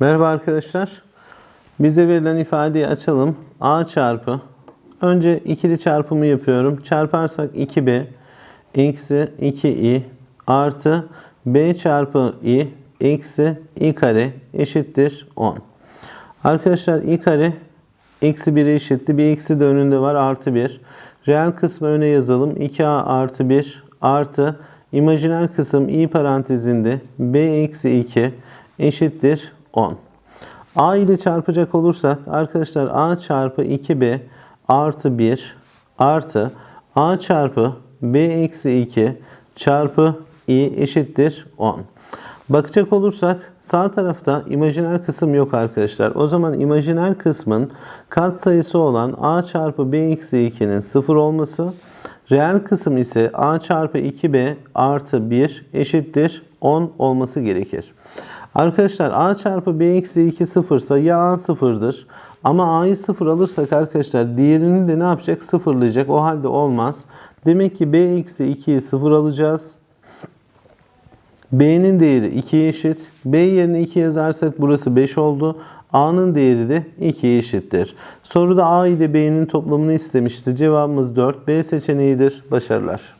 Merhaba arkadaşlar. Bize verilen ifadeyi açalım. A çarpı. Önce ikili çarpımı yapıyorum. Çarparsak 2b eksi 2i artı b çarpı i eksi i kare eşittir 10. Arkadaşlar i kare eksi 1'e eşitti. Bir eksi de önünde var artı 1. Reel kısmı öne yazalım. 2a artı 1 artı imajiner kısım i parantezinde b eksi 2 eşittir 10. A ile çarpacak olursak arkadaşlar A çarpı 2B artı 1 artı A çarpı B eksi 2 çarpı i eşittir 10. Bakacak olursak sağ tarafta imajiner kısım yok arkadaşlar. O zaman imajiner kısmın katsayısı olan a çarpı b eksi 2'nin 0 olması, reel kısım ise a çarpı 2b artı 1 eşittir 10 olması gerekir. Arkadaşlar a çarpı b eksi 2 sıfırsa ya a sıfırdır. Ama a'yı sıfır alırsak arkadaşlar diğerini de ne yapacak? Sıfırlayacak. O halde olmaz. Demek ki b eksi 2'yi sıfır alacağız. B'nin değeri 2'ye eşit. B yerine 2 yazarsak burası 5 oldu. A'nın değeri de 2'ye eşittir. Soruda A ile B'nin toplamını istemişti. Cevabımız 4. B seçeneğidir. Başarılar.